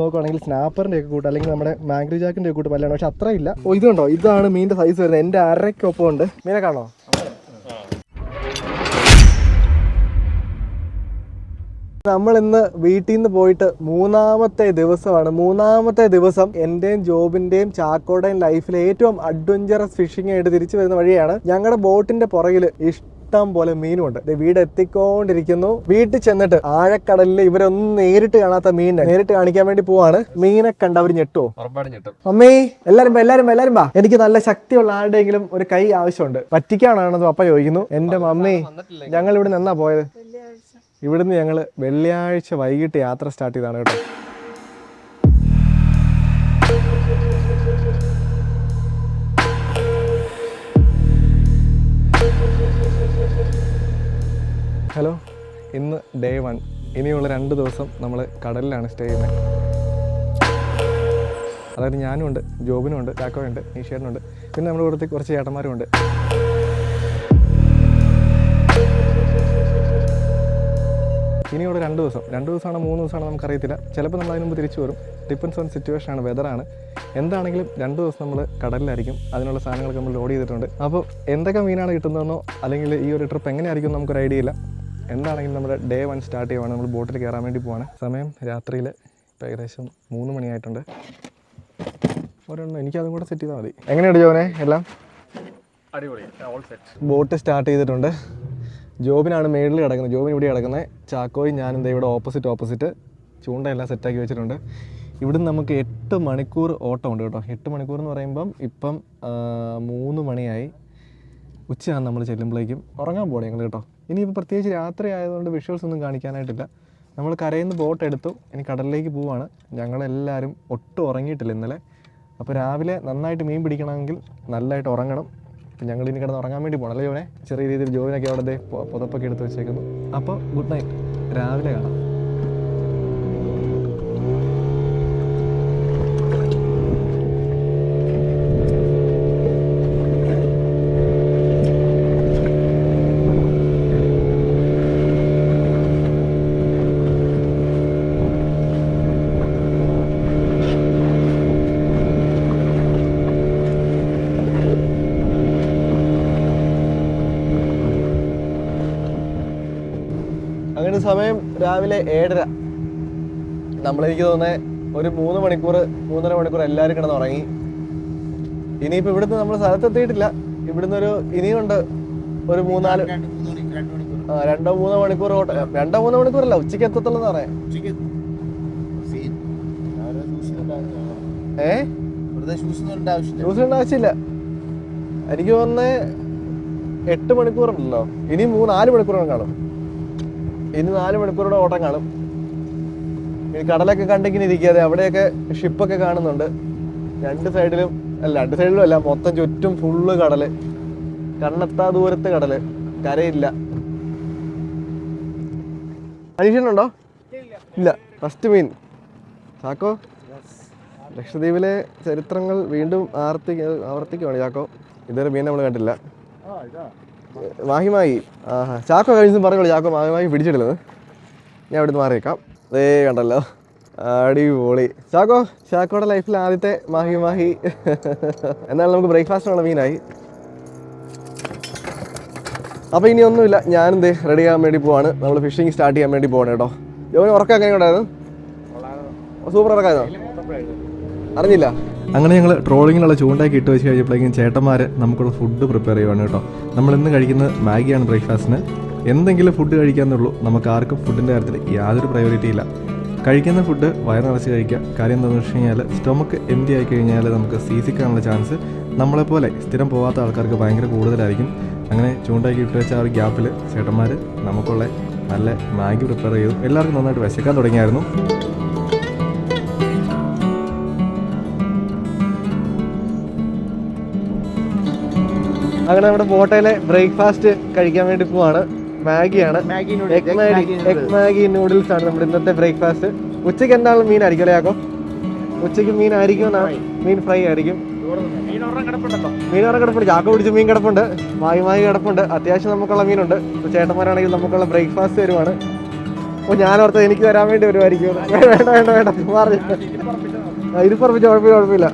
നോക്കുവാണെങ്കിൽ സ്നാപ്പറിന്റെ ഒക്കെ കൂട്ട് അല്ലെങ്കിൽ നമ്മുടെ മാംഗ്രി ജാക്കിന്റെ ഒക്കെ കൂട്ട് പല്ലാണ് പക്ഷെ അത്ര ഇല്ല. ഓ ഇതുണ്ടോ? ഇതാണ് മീനിന്റെ സൈസ് വരുന്നത്. എന്റെ അരക്കൊപ്പം ഉണ്ട്. മീനെ കാണോ നമ്മൾ ഇന്ന് വീട്ടിൽ നിന്ന് പോയിട്ട് മൂന്നാമത്തെ ദിവസമാണ്. മൂന്നാമത്തെ ദിവസം എന്റെയും ജോബിന്റെയും ചാക്കോടെയും ലൈഫിലെ ഏറ്റവും അഡ്വഞ്ചറസ് ഫിഷിംഗ് ആയിട്ട് തിരിച്ചു വരുന്ന വഴിയാണ് ഞങ്ങളുടെ ബോട്ടിന്റെ പുറകിൽ ഇഷ്ടം പോലെ മീനുമുണ്ട്. ദേ വീട് എത്തിക്കൊണ്ടിരിക്കുന്നു. വീട്ടിൽ ചെന്നിട്ട് ആഴക്കടലിൽ ഇവരൊന്നും നേരിട്ട് കാണാത്ത മീനിനെ നേരിട്ട് കാണിക്കാൻ വേണ്ടി പോവാണ്. മീനെ കണ്ടവർ ഞെട്ടുവോ? ഞെട്ടോ. അമ്മേ എല്ലാരും എല്ലാരും വാ, എല്ലാരും വാ. എനിക്ക് നല്ല ശക്തിയുള്ള ആരുടെയെങ്കിലും ഒരു കൈ ആവശ്യമുണ്ട്. പറ്റിക്കാനാണെന്ന് പപ്പ ചോദിക്കുന്നു. എന്റെ മമ്മി ഞങ്ങൾ ഇവിടെ നിന്നാ പോയത്? ഇവിടുന്ന് ഞങ്ങൾ വെള്ളിയാഴ്ച വൈകിട്ട് യാത്ര സ്റ്റാർട്ട് ചെയ്താണ് കേട്ടോ. ഹലോ ഇന്ന് ഡേ വൺ ഇനിയുള്ള രണ്ട് ദിവസം നമ്മൾ കടലിലാണ് സ്റ്റേ ചെയ്യുന്നത്. അതായത് ഞാനും ഉണ്ട് ജോബിനും ഉണ്ട് ചാക്കോയുണ്ട് ഉണ്ട് പിന്നെ നമ്മുടെ കൂട്ടത്തിൽ കുറച്ച് ചേട്ടന്മാരും ഉണ്ട്. ഇനിയുള്ള രണ്ട് ദിവസം. രണ്ട് ദിവസമാണോ മൂന്ന് ദിവസമാണോ നമുക്കറിയത്തില്ല. ചിലപ്പോൾ നമ്മൾ അതിന് മുമ്പ് തിരിച്ചു വരും. ഡിപ്പെൻസ് ഓൺ സിറ്റുവേഷൻ ആണ് വെതറാണ് എന്താണെങ്കിലും രണ്ട് ദിവസം നമ്മൾ കടലിലായിരിക്കും. അതിനുള്ള സാധനങ്ങളൊക്കെ നമ്മൾ ലോഡ് ചെയ്തിട്ടുണ്ട്. അപ്പോൾ എന്തൊക്കെ മീനാണ് കിട്ടുന്നതെന്നോ അല്ലെങ്കിൽ ഈ ഒരു ട്രിപ്പ് എങ്ങനെയായിരിക്കും നമുക്കൊരു ഐഡിയ ഇല്ല. എന്താണെങ്കിലും നമ്മുടെ ഡേ വൺ സ്റ്റാർട്ട് ചെയ്യുവാണ്. നമ്മൾ ബോട്ടിൽ കയറാൻ വേണ്ടി പോവാണ്. സമയം രാത്രിയിൽ ഇപ്പോൾ ഏകദേശം മൂന്ന് മണിയായിട്ടുണ്ട്. ഒരെണ്ണം എനിക്കതും കൂടെ സെറ്റ് ചെയ്താൽ മതി. എങ്ങനെയുണ്ട് ജോനെ? എല്ലാം? ബോട്ട് സ്റ്റാർട്ട് ചെയ്തിട്ടുണ്ട്. ജോബിനാണ് മേളിൽ കിടക്കുന്നത്. ജോബിന് ഇവിടെ കിടക്കുന്നത്. ചാക്കോയും ഞാനും ദേ ഇവിടെ ഓപ്പോസിറ്റ് ഓപ്പോസിറ്റ് ചൂണ്ടയെല്ലാം സെറ്റാക്കി വെച്ചിട്ടുണ്ട്. ഇവിടുന്ന് നമുക്ക് എട്ട് മണിക്കൂർ ഓട്ടം ഉണ്ട് കേട്ടോ. എട്ട് മണിക്കൂർ എന്ന് പറയുമ്പം ഇപ്പം മൂന്ന് മണിയായി. ഉച്ചയാണ് നമ്മൾ ചെല്ലുമ്പോഴേക്കും ഉറങ്ങാൻ പോകണം ഞങ്ങൾ കേട്ടോ. ഇനിയിപ്പോൾ പ്രത്യേകിച്ച് രാത്രി ആയതുകൊണ്ട് വിഷ്വൽസ് ഒന്നും കാണിക്കാനായിട്ടില്ല. നമ്മൾ കരയിൽ നിന്ന് ബോട്ട് എടുത്തു. ഇനി കടലിലേക്ക് പോവാണ്. ഞങ്ങളെല്ലാവരും ഒട്ടും ഉറങ്ങിയിട്ടില്ല ഇന്നലെ. അപ്പോൾ രാവിലെ നന്നായിട്ട് മീൻ പിടിക്കണമെങ്കിൽ നല്ലതായിട്ട് ഉറങ്ങണം. അപ്പം ഞങ്ങൾ ഇനി കിടന്ന് ഉറങ്ങാൻ വേണ്ടി പോകണം അല്ലേ ജോനെ ചെറിയ രീതിയിൽ ജോലിനൊക്കെ അവിടെ പുതപ്പൊക്കെ എടുത്ത് വെച്ചേക്കുന്നു. അപ്പോൾ ഗുഡ് നൈറ്റ് രാവിലെ കാണാം അങ്ങനെ സമയം രാവിലെ ഏഴര. നമ്മളെനിക്ക് തോന്നുന്നത് ഒരു മൂന്ന് മണിക്കൂർ മൂന്നര മണിക്കൂർ എല്ലാവരും കിടന്ന് ഉറങ്ങി ഇനിയിപ്പോൾ ഇവിടുന്ന് നമ്മൾ സ്ഥലത്തെത്തിയിട്ടില്ല. ഇവിടുന്ന് ഒരു ഇനിയുണ്ട് ഒരു മൂന്നാൽ ആ, രണ്ടോ മൂന്നോ മണിക്കൂർ ഓട്ട രണ്ടോ മൂന്നോ മണിക്കൂറല്ല ഉച്ചയ്ക്ക് എത്തത്തുള്ളൂ എന്ന് പറയാം. ഏ? ഇടേണ്ട ആവശ്യമില്ല. എനിക്ക് തോന്നുന്നത് എട്ട് മണിക്കൂറുണ്ടല്ലോ. ഇനി മൂന്ന് നാല് മണിക്കൂറാണ് കാണും. ഇനി നാല് മണിക്കൂറുടെ ഓട്ടം കാണും. ഇനി കടലൊക്കെ കണ്ടിങ്ങനെ ഇരിക്കാതെ അവിടെയൊക്കെ ഷിപ്പൊക്കെ കാണുന്നുണ്ട്. രണ്ട് സൈഡിലും അല്ല രണ്ട് സൈഡിലും അല്ല മൊത്തം ചുറ്റും ഫുള്ള് കടൽ. കണ്ണെത്താ ദൂരത്ത് കടൽ. കരയില്ല. അനീഷനുണ്ടോ ഇല്ല. ഫസ്റ്റ് മീൻ. ചാക്കോ? ലക്ഷദ്വീപിലെ ചരിത്രങ്ങൾ വീണ്ടും ആവർത്തി ആവർത്തിക്കുവാണ് ചാക്കോ. ഇതൊരു മീൻ നമ്മൾ കണ്ടില്ല മാഹി മാഹി ആഹാ ചാക്കോ കഴിഞ്ഞ പറഞ്ഞോളൂ ചാക്കോ മാഹിമായി പിടിച്ചിടുന്നത്. ഞാൻ ഇവിടുന്ന് മാറിയേക്കാം. അതേ കണ്ടല്ലോ. അടിപൊളി. ചാക്കോ ചാക്കോടെ ലൈഫിൽ ആദ്യത്തെ മാഹി മാഹി. എന്നാലും നമുക്ക് ബ്രേക്ക്ഫാസ്റ്റിനുള്ള മീനായി. അപ്പോൾ ഇനി ഒന്നുമില്ല. ഞാനും ദേ റെഡി ആകാൻ വേണ്ടി പോവാണ്. നമ്മൾ ഫിഷിംഗ് സ്റ്റാർട്ട് ചെയ്യാൻ വേണ്ടി പോവാണ് കേട്ടോ. ജോന് ഉറക്കം എങ്ങനെ ഉണ്ടായിരുന്നു സൂപ്പർ ഉറക്കായിരുന്നോ? അറിഞ്ഞില്ല. അങ്ങനെ ഞങ്ങൾ ട്രോളിങ്ങിനുള്ള ചൂണ്ടാക്കി ഇട്ട് വെച്ച് കഴിഞ്ഞപ്പോഴേക്കും ചേട്ടന്മാർ നമുക്കുള്ള ഫുഡ് പ്രിപ്പയർ ചെയ്യുവാണ് കേട്ടോ. നമ്മൾ ഇന്ന് കഴിക്കുന്നത് മാഗിയാണ് ബ്രേക്ക്ഫാസ്റ്റിന് എന്തെങ്കിലും ഫുഡ് കഴിക്കാന്നുള്ളൂ. നമുക്ക് ആർക്കും ഫുഡിന്റെ കാര്യത്തിൽ യാതൊരു പ്രയോറിറ്റി ഇല്ല. കഴിക്കുന്ന ഫുഡ് വയറിറച്ച് കഴിക്കുക. കാര്യം എന്താണെന്ന് വെച്ച് കഴിഞ്ഞാൽ സ്റ്റൊമക്ക് എം ആയി കഴിഞ്ഞാൽ നമുക്ക് സീസിക്കാനുള്ള ചാൻസ് നമ്മളെപ്പോലെ സ്ഥിരം പോകാത്ത ആൾക്കാർക്ക് ഭയങ്കര കൂടുതലായിരിക്കും. അങ്ങനെ ചൂണ്ടാക്കി ഇട്ട് വെച്ച ആ ഒരു ഗ്യാപ്പിൽ ചേട്ടന്മാർ നമുക്കുള്ള നല്ല മാഗി പ്രിപ്പയർ ചെയ്തു. എല്ലാവർക്കും നന്നായിട്ട് വിശക്കാൻ തുടങ്ങിയായിരുന്നു. അങ്ങനെ നമ്മുടെ ബോട്ടയിലെ ബ്രേക്ക്ഫാസ്റ്റ് കഴിക്കാൻ വേണ്ടി പോവാണ്. മാഗിയാണ്. Egg Maggi egg Maggi noodles ആണ് നമ്മുടെ ഇന്നത്തെ ബ്രേക്ക്ഫാസ്റ്റ്. ഉച്ചയ്ക്ക് എന്താണ് മീൻ ആയിരിക്കും അല്ലേ ആക്കോ ഉച്ചയ്ക്ക് മീൻ ആയിരിക്കും? മീൻ ഫ്രൈ. ആയിരിക്കും. മീൻ ഉറ കിടപ്പുണ്ട്. ചാക്ക പിടിച്ച് മീൻ കിടപ്പുണ്ട്. മായി മായി കിടപ്പുണ്ട്. അത്യാവശ്യം നമുക്കുള്ള മീനുണ്ട്. ഇപ്പൊ ചേട്ടന്മാരാണെങ്കിൽ നമുക്കുള്ള ബ്രേക്ക്ഫാസ്റ്റ് തരുവാണ്. അപ്പൊ ഞാൻ ഓർത്തത് എനിക്ക് തരാൻ വേണ്ടി വരുമായിരിക്കും വേണ്ട വേണ്ട വേണ്ട. മാറി ആ, ഇരുപ്പറപ്പിച്ച കുഴപ്പമില്ല കുഴപ്പമില്ല.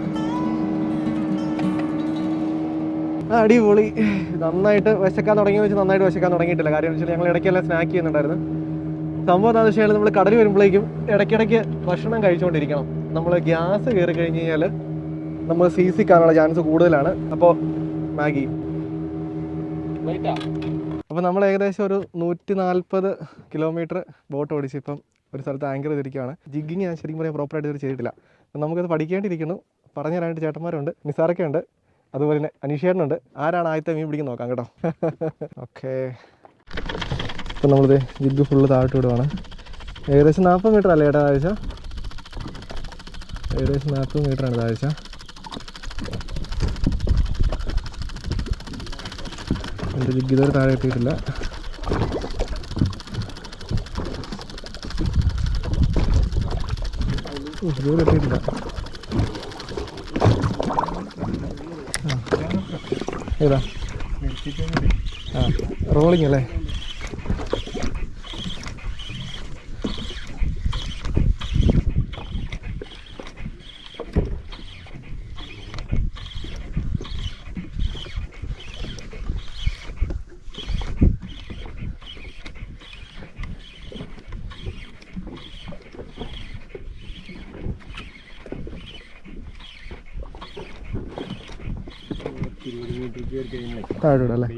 അടിപൊളി. നന്നായിട്ട് വിശക്കാൻ തുടങ്ങി വെച്ച് നന്നായിട്ട് വിശക്കാൻ തുടങ്ങിയിട്ടില്ല. കാര്യം വെച്ചാൽ ഞങ്ങൾ ഇടയ്ക്കെല്ലാം സ്നാക്ക് ചെയ്യുന്നുണ്ടായിരുന്നു. സംഭവം എന്താണെന്ന് വെച്ചാൽ നമ്മൾ കടൽ വരുമ്പോഴേക്കും ഇടയ്ക്കിടയ്ക്ക് ഭക്ഷണം കഴിച്ചുകൊണ്ടിരിക്കണം. നമ്മൾ ഗ്യാസ് കയറി കഴിഞ്ഞ് കഴിഞ്ഞാൽ നമ്മൾ സി സി കാണാനുള്ള ചാൻസ് കൂടുതലാണ്. അപ്പോൾ മാഗി. അപ്പോൾ നമ്മൾ ഏകദേശം ഒരു നൂറ്റി നാൽപ്പത് കിലോമീറ്റർ ബോട്ട് ഓടിച്ച് ഇപ്പം ഒരു സ്ഥലത്ത് ആങ്കർ ചെയ്തിരിക്കുകയാണ്. ജിഗ്ഗിങ് ഞാൻ ശരിക്കും പറയാൻ പ്രോപ്പറായിട്ട് ഇതുവരെ ചെയ്തിട്ടില്ല. നമുക്കത് പഠിക്കേണ്ടിയിരിക്കുന്നു. പറഞ്ഞു തരാനായിട്ട് ചേട്ടന്മാരുണ്ട്. നിസാറൊക്കെ ഉണ്ട്. അതുപോലെ തന്നെ അനീഷേട്ടനുണ്ട്. ആരാണ് ആദ്യത്തെ മീൻ പിടിക്കാൻ നോക്കാം കേട്ടോ. ഓക്കെ. ഇപ്പം നമ്മളിത് ജിഗ് ഫുള്ള് താഴ്ത്തി വിടുവാണ്. ഏകദേശം നാൽപ്പത് മീറ്റർ അല്ലേ ഏട്ടാ താഴ്ച ഏകദേശം നാൽപ്പത് മീറ്ററാണ് താഴ്ച എന്റെ ജിഗ് ഇതുവരെ താഴെ എത്തിയിട്ടില്ല. ഇതുവരെ എത്തിയിട്ടില്ല. ഏതാ? റോളിംഗ് അല്ലേ? താഴെ അല്ലേ?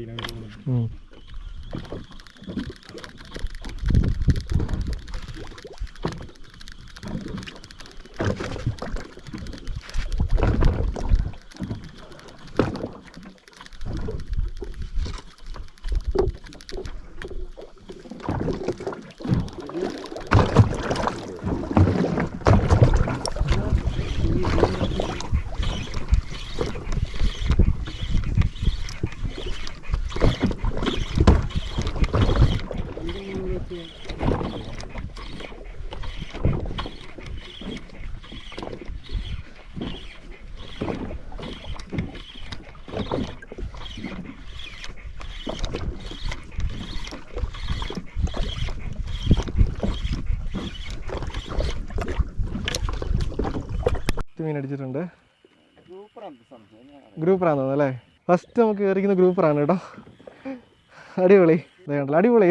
പത്ത് മീൻ അടിച്ചിട്ടുണ്ട്. ഗ്രൂപ്പറാന്ന് തോന്നുന്നു അല്ലേ? ഫസ്റ്റ് നമുക്ക് കയറിക്കുന്ന ഗ്രൂപ്പറാണ് കേട്ടോ. അടിപൊളി. ഇതേണ്ടല്ലോ അടിപൊളി.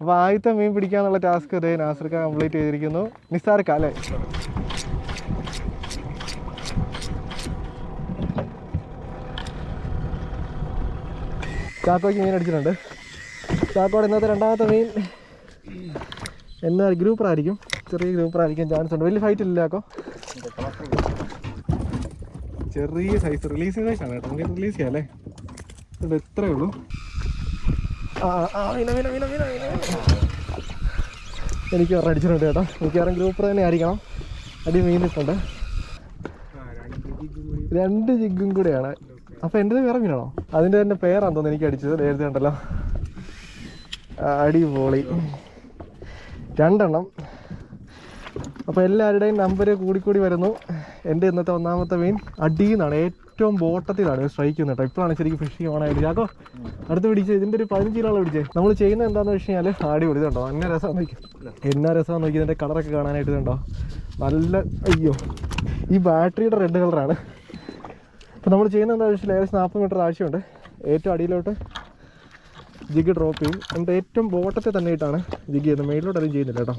അപ്പോൾ ആദ്യത്തെ മീൻ പിടിക്കാന്നുള്ള ടാസ്ക് ഇതേ നാസർക്ക കംപ്ലീറ്റ് ചെയ്തിരിക്കുന്നു. നിസ്സാർക്ക അല്ലേ? ചാക്കോയ്ക്ക് മീൻ അടിച്ചിട്ടുണ്ട്. ചാക്കോടെ ഇന്നത്തെ രണ്ടാമത്തെ മീൻ. എന്നാ ഗ്രൂപ്പറായിരിക്കും. ചെറിയ ഗ്രൂപ്പറായിരിക്കും ചാൻസ് ഉണ്ട് വലിയ ഫൈറ്റ് ഇല്ല ചാക്കോ. ചെറിയ സൈസ് റിലീസ് സൈസ് ആണ് കേട്ടോ. നമുക്ക് റിലീസ് ചെയ്യാം അല്ലേ? ഇത് എത്രയേ ഉള്ളൂ. എനിക്ക് വേറെ അടിച്ചിട്ടുണ്ട് കേട്ടോ. മിക്കവാറും ഗ്രൂപ്പ് തന്നെ ആയിരിക്കണം. അടി മീൻ നിൽപ്പുണ്ട് രണ്ട് ജിഗും കൂടെയാണ്. അപ്പൊ എന്റെ വേറെ മീനാണോ? അതിന്റെ തന്നെ പേരാന്ന് തോന്നുന്നു എനിക്ക് അടിച്ചത്. നേരത്തെ ഉണ്ടല്ലോ അടി അടിപൊളി. രണ്ടെണ്ണം. അപ്പോൾ എല്ലാവരുടെയും നമ്പർ കൂടിക്കൂടി വരുന്നു. എന്റെ ഇന്നത്തെ ഒന്നാമത്തെ മീൻ അടിയിന്നാണ് ഏറ്റവും ബോട്ടത്തിലാണ് സ്ട്രൈക്ക് ചെയ്യുന്നത് കേട്ടോ. ഇപ്പോഴാണ് ശരിക്കും ഫിഷിങ് ഓണായിട്ട് ചാക്കോ അടുത്ത് പിടിച്ച്. ഇതിന്റെ ഒരു പതിനഞ്ച് കിലോ പിടിച്ചേ. നമ്മൾ ചെയ്യുന്നത് എന്താണെന്ന് വെച്ച് കഴിഞ്ഞാൽ ആടി ഇതുണ്ടോ? അങ്ങനെ രസം നോക്കി. എന്നാ രസം നോക്കി? ഇതിന്റെ കളറൊക്കെ കാണാനായിട്ട് ഇതുണ്ടോ? നല്ല അയ്യോ. ഈ ബാറ്ററിയുടെ റെഡ് കളറാണ് അപ്പോൾ നമ്മൾ ചെയ്യുന്നത് എന്താണെന്ന് വെച്ചാൽ ഏകദേശം നാൽപ്പത് മീറ്റർ ആവശ്യമുണ്ട് ഏറ്റവും അടിയിലോട്ട് ജിഗ് ഡ്രോപ്പ് ചെയ്യും. എന്നിട്ട് ഏറ്റവും ബോട്ടത്തിൽ തന്നെ ഇട്ടാണ് ജിഗ് ചെയ്യുന്നത്. മേളിലോട്ടൊന്നും ചെയ്യുന്നില്ല കേട്ടോ.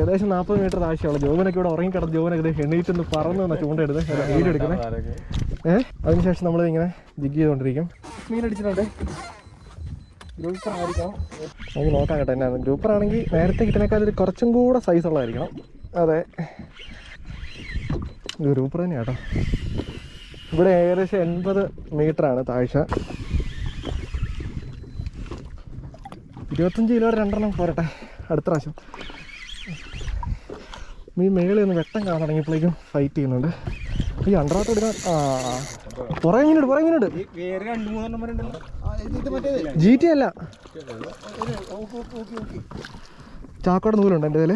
ഏകദേശം നാൽപ്പത് മീറ്റർ താഴ്ചയുള്ള ജോവനൊക്കെ ഇവിടെ ഉറങ്ങിക്കിടന്ന് ഇത് എണീറ്റൊന്ന് പറന്ന് നിന്നാ ചൂണ്ടെടുത്ത് വീഡിയോ എടുക്കുന്നത് ഏഹ് അതിനുശേഷം നമ്മൾ ഇങ്ങനെ ജിഗ് ചെയ്തുകൊണ്ടിരിക്കും മീൻ അടിച്ചിട്ടുണ്ട്. നമുക്ക് നോക്കാം കേട്ടോ എന്നാ ഗ്രൂപ്പർ ആണെങ്കിൽ നേരത്തെ കിട്ടുന്നേക്കാൾ ഒരു കുറച്ചും കൂടെ സൈസ് ഉള്ളതായിരിക്കണം. അതെ. ഗ്രൂപ്പർ തന്നെയാണ് കേട്ടോ. ഇവിടെ ഏകദേശം എൺപത് ആണ് താഴ്ച. ഇരുപത്തഞ്ച് കിലോ രണ്ടെണ്ണം പോരട്ടെ. അടുത്ത പ്രാവശ്യം. ഈ മേളിൽ നിന്ന് വെട്ടം കാണാൻ തുടങ്ങിയപ്പോഴേക്കും ഫൈറ്റ് ചെയ്യുന്നുണ്ട്. ഈ അണ്ടറാത്ത് എടുക്കാൻ ആ പുറകെ ഇങ്ങനെയുണ്ട് പുറകെ ഇങ്ങനെയുണ്ട് ജി ടി അല്ല. ചാക്കോടെ നൂലുണ്ട് എന്റെ ഇതിൽ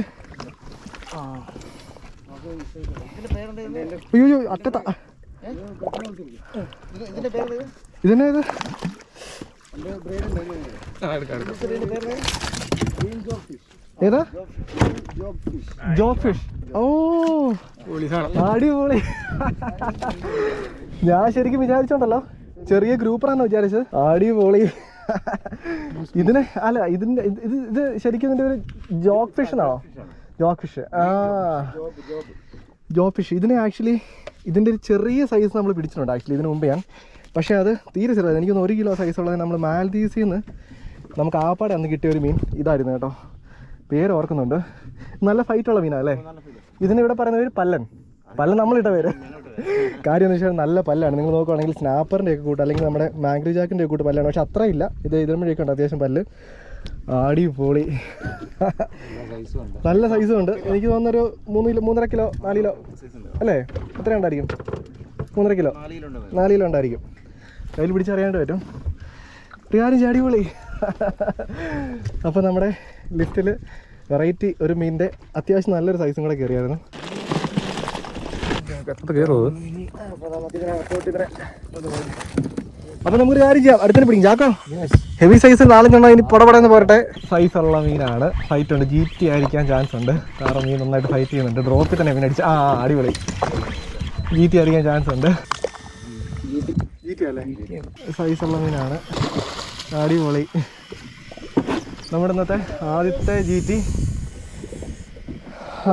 അയ്യോ അറ്റത്ത. ഇതെന്നാ ഇത്? ഏതാ? Job fish. ഓ. അടിപൊളി. ഞാൻ ശരിക്കും വിചാരിച്ചോണ്ടല്ലോ. ചെറിയ ഗ്രൂപ്പറാണോ വിചാരിച്ചത്. അടിപൊളി. ഇതിന് അല്ല ഇതിന്റെ ഇത് ഇത് ശരിക്കും ഇതിന്റെ ഒരു ജോക്ക് ഫിഷ് എന്നാണോ ജോക്ക് ഫിഷ്. ആ. Job fish. ഇതിനെ ആക്ച്വലി ഇതിന്റെ ഒരു ചെറിയ സൈസ് നമ്മൾ പിടിച്ചിട്ടുണ്ട് ആക്ച്വലി ഇതിന് മുമ്പ് ഞാൻ. പക്ഷേ അത് തീരെ ചെറുതായിരുന്നു എനിക്കൊന്ന് ഒരു കിലോ സൈസ് ഉള്ളത് നമ്മൾ മാൽദീവ്സിൽ നിന്ന് നമുക്ക് ആപ്പാടെ അന്ന് കിട്ടിയ ഒരു മീൻ. ഇതായിരുന്നു കേട്ടോ. പേര് ഓർക്കുന്നുണ്ട്. നല്ല ഫൈറ്റ് ഉള്ള മീനാ അല്ലേ? ഇതിന് ഇവിടെ പറയുന്ന പേര് പല്ലൻ. പല്ലൻ നമ്മളിട്ട പേര്. കാര്യം എന്ന് വെച്ചാൽ നല്ല പല്ലാണ്. നിങ്ങൾ നോക്കുവാണെങ്കിൽ സ്നാപ്പറിന്റെ ഒക്കെ കൂട്ട് അല്ലെങ്കിൽ നമ്മുടെ മാംഗ്രി ജാക്കിന്റെ ഒക്കെ കൂട്ട് പല്ലാണ്. പക്ഷെ അത്ര ഇല്ല. ഇത് ഇതിനുമ്പോഴേക്ക് ഉണ്ട്. അത്യാവശ്യം പല്ല്. ആടി പൊളി നല്ല സൈസും ഉണ്ട്. എനിക്ക് തോന്നുന്നൊരു മൂന്ന് കിലോ മൂന്നര കിലോ നാല് കിലോ അല്ലേ? എത്ര ഉണ്ടായിരിക്കും. മൂന്നര കിലോ. നാല് കിലോ ഉണ്ടായിരിക്കും. കയ്യിൽ പിടിച്ചറിയാണ്ട് പറ്റും. ഒരു കാര്യം ചാടി പൊളി അപ്പോൾ നമ്മുടെ ലിസ്റ്റിൽ വെറൈറ്റി ഒരു മീനിന്റെ അത്യാവശ്യം നല്ലൊരു സൈസും കൂടെ കയറിയായിരുന്നു അപ്പൊ നമുക്കൊരു കാര്യം ചെയ്യാം. അടുത്തിന് പിടിക്കും. ചാക്കോ ഹെവി സൈസ് നാലഞ്ചെണ്ണം ഇനി പുടപടന്ന് പോരട്ടെ സൈസ് ഉള്ള മീനാണ്. ഫൈറ്റ് ഉണ്ട്. ജി ടി ആയിരിക്കാൻ ചാൻസ് ഉണ്ട്. കാരണം മീൻ നന്നായിട്ട് ഫൈറ്റ് ചെയ്യുന്നുണ്ട്. ഡ്രോപ്പിൽ തന്നെ മീൻ അടിച്ച്. ആ അടിപൊളി. ജി ടി ആയിരിക്കാൻ ചാൻസ് ഉണ്ട്. സൈസ് ഉള്ള മീനാണ്. അടിപൊളി. നമ്മുടെ ഇന്നത്തെ ആദ്യത്തെ ജി ടി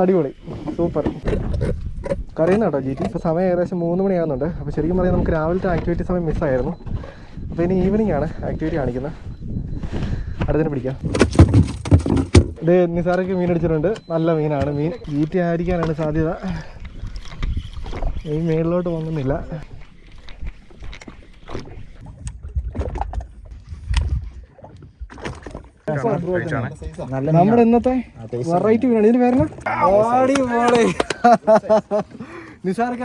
അടിപൊളി. സൂപ്പർ. കറിയുന്ന കേട്ടോ ജി ടി ഇപ്പോൾ സമയം ഏകദേശം മൂന്ന് മണിയാകുന്നുണ്ട്. അപ്പോൾ ശരിക്കും പറയാം നമുക്ക് രാവിലത്തെ ആക്ടിവിറ്റി സമയം മിസ്സായിരുന്നു അപ്പോൾ ഇനി ഈവനിങ് ആണ് ആക്ടിവിറ്റി കാണിക്കുന്നത്. അടുത്തിന് പിടിക്കാം. ഇത് നിസാറൊക്കെ മീൻ അടിച്ചിട്ടുണ്ട്. നല്ല മീനാണ്. മീൻ ടി ആയിരിക്കാനാണ് സാധ്യത. ഈ മേളിലോട്ട് പോകുന്നില്ല നമ്മുടെ ഇന്നത്തെ വെറൈറ്റി ബിരിയാണി ഇതിന് പേരണ അടിപൊളി നിസാർക്ക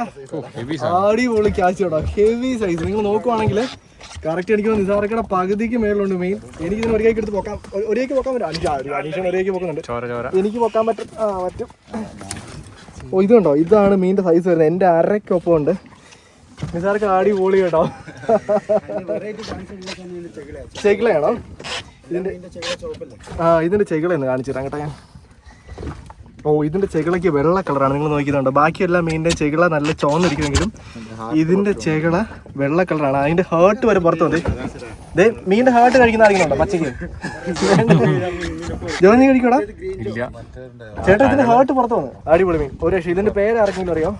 അടിപൊളി ക്യാച്ച് കേട്ടോ. ഹെവി സൈസ് നിങ്ങൾ നോക്കുവാണെങ്കിൽ കറക്റ്റ് എനിക്ക് നിസാർക്കയുടെ പകുതിക്ക് മേളിലുണ്ട് മെയിൻ എനിക്ക് ഇതിന് ഒരേക്ക് എടുത്ത് പൊക്കാൻ ഒരേക്ക് പൊക്കാൻ പറ്റും. അഞ്ചാ അനീഷൻ ഒരു കൈക്ക് പൊക്കുന്നുണ്ട്. എനിക്ക് പൊക്കാൻ പറ്റും. ആ പറ്റും. ഓ ഇതുണ്ടോ ഇതാണ് മീനിന്റെ സൈസ് വരുന്നത്. എന്റെ അരക്കൊപ്പം ഉണ്ട്. ആടി പൊളി കേട്ടോ. ചെകിളയാണോ? ഇതിന്റെ ആ ഇതിന്റെ ചെകിളയെന്ന് കാണിച്ചു തരാം കേട്ടോ ഞാൻ. ഓ ഇതിന്റെ ചെകിളയ്ക്ക് വെള്ള കളറാണ് നിങ്ങൾ നോക്കിയതുണ്ട് ബാക്കിയെല്ലാം മീനിന്റെ ചെകിള നല്ല ചോന്നിരിക്കുമെങ്കിലും ഇതിന്റെ ചെകിള വെള്ള കളറാണ്. അതിന്റെ ഹേർട്ട് വരെ പുറത്ത് വന്നേ. ദേ മീനിന്റെ ഹേർട്ട് കഴിക്കുന്ന ആരെങ്കിലും പച്ചക്ക് ജോലി കഴിക്കടാ ചേട്ടാ ഇതിന്റെ ഹേർട്ട് പുറത്ത് വന്നു. അടിപൊളി മീൻ. ഒരു രക്ഷ ഇതിന്റെ പേര് ആർക്കെങ്കിലും അറിയാം?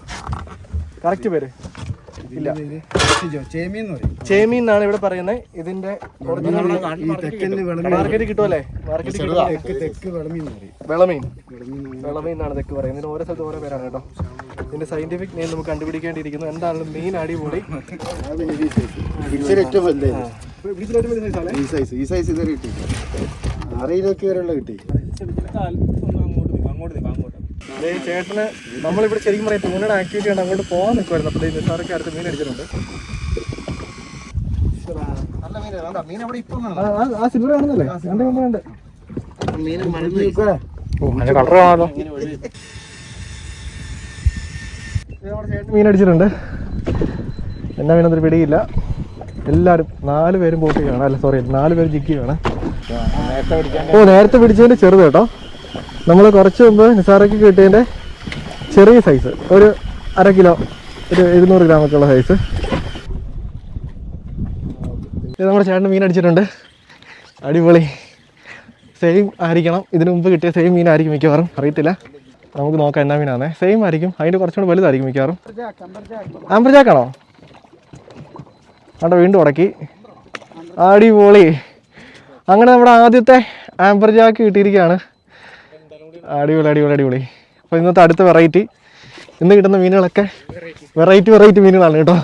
കറക്റ്റ് പേര്. ഇല്ല. ചേമീൻ എന്നാണ് ഇവിടെ പറയുന്നത്. ഇതിന്റെ ഒറിജിനൽ മാർക്കറ്റിൽ കിട്ടുമല്ലേ? മാർക്കറ്റ് വെളമീൻ വെളമീൻ എന്നാണ് തെക്ക് പറയുന്നത്. ഇതിന് ഓരോ സ്ഥലത്ത് ഓരോ പേരാണ് കേട്ടോ. ഇതിന്റെ സയന്റിഫിക് നെയിം നമുക്ക് കണ്ടുപിടിക്കേണ്ടിയിരിക്കുന്നു. എന്താണ് മെയിൻ അടിപൊളി? ഈ സൈസ് ഈ സൈസ് ഇതുവരെ കിട്ടി. ആറയിലൊക്കെ വരെയുള്ള കിട്ടി. ചേട്ടന് നമ്മളിവിടെ ശരിക്കും പറയാം ടൂണിയുടെ ആക്ടിവിറ്റി ആണ് അങ്ങോട്ട് പോകാൻ നിൽക്കുമായിരുന്നു അപ്പോൾ നിസാറൊക്കെ അടുത്ത് മീൻ അടിച്ചിട്ടുണ്ട്. നല്ല മീനാണ് മീൻ അവിടെ ഇപ്പം ആ, സിൽവർ കാണുന്നല്ലേ? കണ്ട് കണ്ട് കണ്ട് കളർ കാണാമല്ലോ മീൻ അടിച്ചിട്ടുണ്ട്. എന്നാ മീനൊന്നും പിടിയില്ല. എല്ലാവരും നാല് പേരും ബോട്ട് ചെയ്യണം അല്ല സോറി നാല് പേരും വേണം ഓ നേരത്തെ പിടിച്ചതിന്റെ ചെറുത് കേട്ടോ. നമ്മൾ കുറച്ച് മുമ്പ് നിസാറയ്ക്ക് കിട്ടിയതിന്റെ ചെറിയ സൈസ് ഒരു അര കിലോ ഒരു എഴുന്നൂറ് ഗ്രാമൊക്കെയുള്ള സൈസ് ഇത് നമ്മുടെ ചേട്ടൻ മീൻ അടിച്ചിട്ടുണ്ട്. അടിപൊളി. സെയിം ആയിരിക്കണം. ഇതിനു മുമ്പ് കിട്ടിയ സെയിം മീനായിരിക്കും മിക്കവാറും. അറിയത്തില്ല. നമുക്ക് നോക്കാം എന്നാ മീനാണേ സെയിം ആയിരിക്കും. അതിന്റെ കുറച്ചുകൂടി വലുതായിരിക്കും മിക്കവാറും. ആമ്പർജാക്കാണോ ജാക്കാണോ അവിടെ വീണ്ടും ഉടക്കി. അടിപൊളി. അങ്ങനെ നമ്മുടെ ആദ്യത്തെ ആംബർ ജാക്ക് കിട്ടിയിരിക്കുകയാണ്. അടിപൊളി അടിപൊളി അടിപൊളി. അപ്പോൾ ഇന്നത്തെ അടുത്ത വെറൈറ്റി ഇന്ന് കിട്ടുന്ന മീനുകളൊക്കെ വെറൈറ്റി വെറൈറ്റി മീനുകളാണ് കേട്ടോ.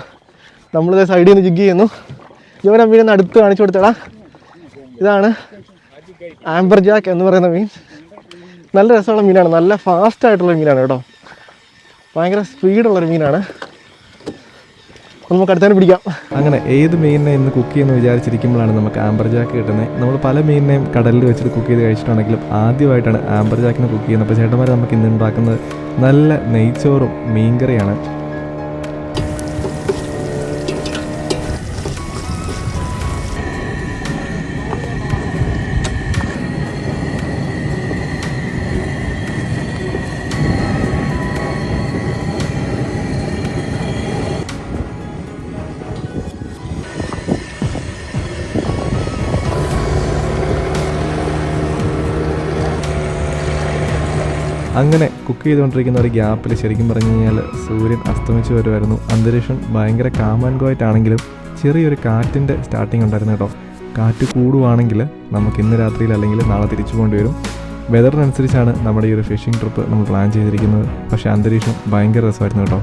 നമ്മളിത് സൈഡിൽ നിന്ന് ജിഗ് ചെയ്യുന്നു. ഇവരെ മീനൊന്ന് അടുത്ത് കാണിച്ചു കൊടുത്തടാ. ഇതാണ് ആംബർ ജാക്ക് എന്ന് പറയുന്ന മീൻ. നല്ല രസമുള്ള മീനാണ്. നല്ല ഫാസ്റ്റ് ആയിട്ടുള്ള മീനാണ് കേട്ടോ. ഭയങ്കര സ്പീഡുള്ളൊരു മീനാണ്. നമുക്ക് അടുത്തന്നെ പിടിക്കാം. അങ്ങനെ ഏത് മീനിനെ ഇന്ന് കുക്ക് ചെയ്യുമെന്ന് വിചാരിച്ചിരിക്കുമ്പോഴാണ് നമുക്ക് ആംബർ ജാക്ക് കിട്ടുന്നത്. നമ്മൾ പല മീനിനെയും കടലിൽ വെച്ചിട്ട് കുക്ക് ചെയ്ത് കഴിച്ചിട്ടുണ്ടെങ്കിലും ആദ്യമായിട്ടാണ് ആംബർ ജാക്കിനെ കുക്ക് ചെയ്യുന്നത്. അപ്പോൾ ചേട്ടന്മാർ നമുക്ക് ഇന്ന് ഉണ്ടാക്കുന്നത് നല്ല നെയ്ച്ചോറും മീൻകറിയാണ്. അങ്ങനെ കുക്ക് ചെയ്തുകൊണ്ടിരിക്കുന്ന ഒരു ഗ്യാപ്പിൽ ശരിക്കും പറഞ്ഞു കഴിഞ്ഞാൽ സൂര്യൻ അസ്തമിച്ച് വരുമായിരുന്നു അന്തരീക്ഷം ഭയങ്കര ആണെങ്കിലും ചെറിയൊരു കാറ്റിന്റെ സ്റ്റാർട്ടിംഗ് ഉണ്ടായിരുന്നു കേട്ടോ. കാറ്റ് കൂടുവാണെങ്കിൽ നമുക്ക് ഇന്ന് രാത്രിയിൽ അല്ലെങ്കിൽ നാളെ തിരിച്ചു പോകേണ്ടി വരും. വെതറിനനുസരിച്ചാണ് നമ്മുടെ ഈ ഒരു ഫിഷിംഗ് ട്രിപ്പ് നമ്മൾ പ്ലാൻ ചെയ്തിരിക്കുന്നത്. പക്ഷേ അന്തരീക്ഷം ഭയങ്കര രസമായിരുന്നു കേട്ടോ.